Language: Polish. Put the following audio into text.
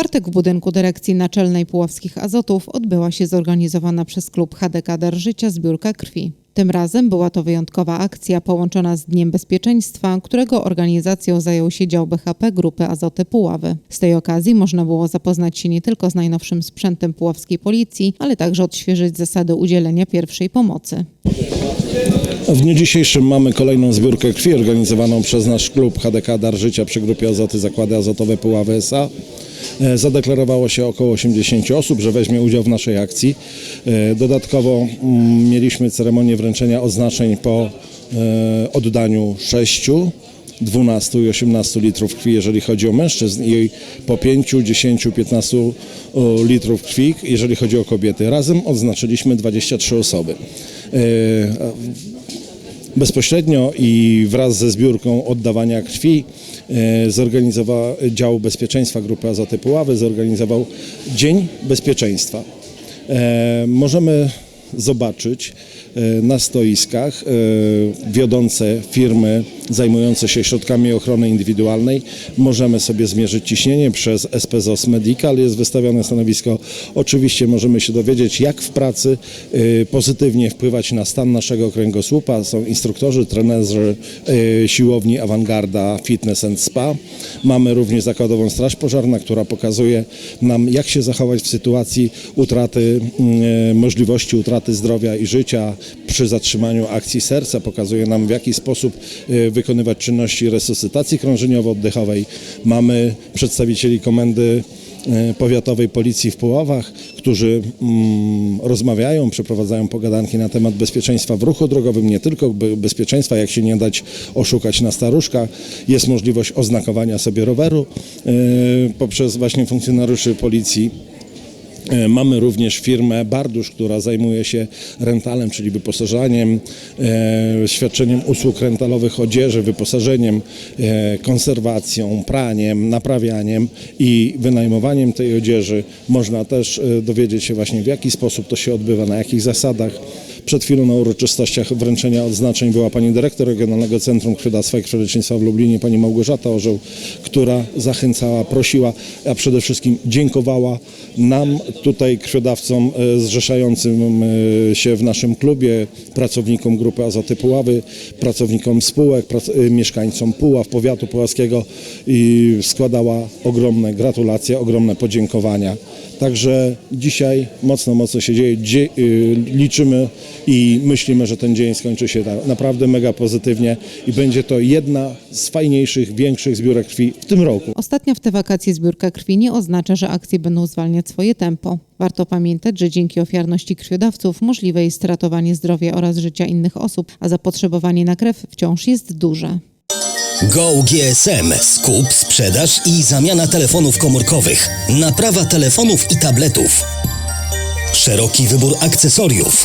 czwartek w budynku dyrekcji naczelnej Puławskich Azotów odbyła się zorganizowana przez klub HDK Dar Życia zbiórka krwi. Tym razem była to wyjątkowa akcja połączona z Dniem Bezpieczeństwa, którego organizacją zajął się dział BHP Grupy Azoty Puławy. Z tej okazji można było zapoznać się nie tylko z najnowszym sprzętem puławskiej policji, ale także odświeżyć zasady udzielenia pierwszej pomocy. W dniu dzisiejszym mamy kolejną zbiórkę krwi organizowaną przez nasz klub HDK Dar Życia przy Grupie Azoty Zakłady Azotowe Puławy S.A. E, Zadeklarowało się około 80 osób, że weźmie udział w naszej akcji. E, Dodatkowo mm, mieliśmy ceremonię wręczenia oznaczeń po e, oddaniu 6 12 i 18 litrów krwi, jeżeli chodzi o mężczyzn i po 5, 10, 15 o, litrów krwi, jeżeli chodzi o kobiety. Razem odznaczyliśmy 23 osoby. Bezpośrednio i wraz ze zbiórką oddawania krwi e, zorganizował dział bezpieczeństwa Grupy Azoty Puławy, zorganizował Dzień Bezpieczeństwa. E, Możemy zobaczyć e, na stoiskach e, wiodące firmy zajmujące się środkami ochrony indywidualnej. Możemy sobie zmierzyć ciśnienie przez SPZOS Medical, jest wystawione stanowisko. Oczywiście możemy się dowiedzieć, jak w pracy e, pozytywnie wpływać na stan naszego kręgosłupa. Są instruktorzy, trenerzy siłowni Awangarda Fitness and Spa. Mamy również zakładową straż pożarna, która pokazuje nam, jak się zachować w sytuacji utraty możliwości utraty zdrowia i życia przy zatrzymaniu akcji serca. Pokazuje nam, w jaki sposób e, wykonywać czynności resuscytacji krążeniowo-oddechowej. Mamy przedstawicieli komendy e, powiatowej policji w Puławach, którzy mm, rozmawiają, przeprowadzają pogadanki na temat bezpieczeństwa w ruchu drogowym, nie tylko be- bezpieczeństwa, jak się nie dać oszukać na staruszkach. Jest możliwość oznakowania sobie roweru e, poprzez właśnie funkcjonariuszy policji. E, Mamy również firmę Bardusz, która zajmuje się rentalem, czyli wyposażaniem, e, świadczeniem usług rentalowych odzieży, wyposażeniem, e, konserwacją, praniem, naprawianiem i wynajmowaniem tej odzieży. Można też dowiedzieć się właśnie w jaki sposób to się odbywa, na jakich zasadach. Przed chwilą na uroczystościach wręczenia odznaczeń była pani dyrektor Regionalnego Centrum Krwiodawstwa i Krwiolecznictwa w Lublinie, pani Małgorzata Orzeł, która zachęcała, prosiła, a przede wszystkim dziękowała nam, tutaj krwiodawcom e, zrzeszającym e, się w naszym klubie, pracownikom Grupy Azoty Puławy, pracownikom spółek, prac- e, mieszkańcom Puław, powiatu puławskiego i składała ogromne gratulacje, ogromne podziękowania. Także dzisiaj mocno, mocno się dzieje. Dzie- liczymy i myślimy, że ten dzień skończy się na- naprawdę mega pozytywnie i będzie to jedna z fajniejszych, większych zbiórek krwi w tym roku. Ostatnia w te wakacje zbiórka krwi nie oznacza, że akcje będą zwalniać swoje tempo. Warto pamiętać, że dzięki ofiarności krwiodawców możliwe jest ratowanie zdrowia oraz życia innych osób, a zapotrzebowanie na krew wciąż jest duże. Go GSM. Skup, sprzedaż i zamiana telefonów komórkowych. Naprawa telefonów i tabletów. Szeroki wybór akcesoriów.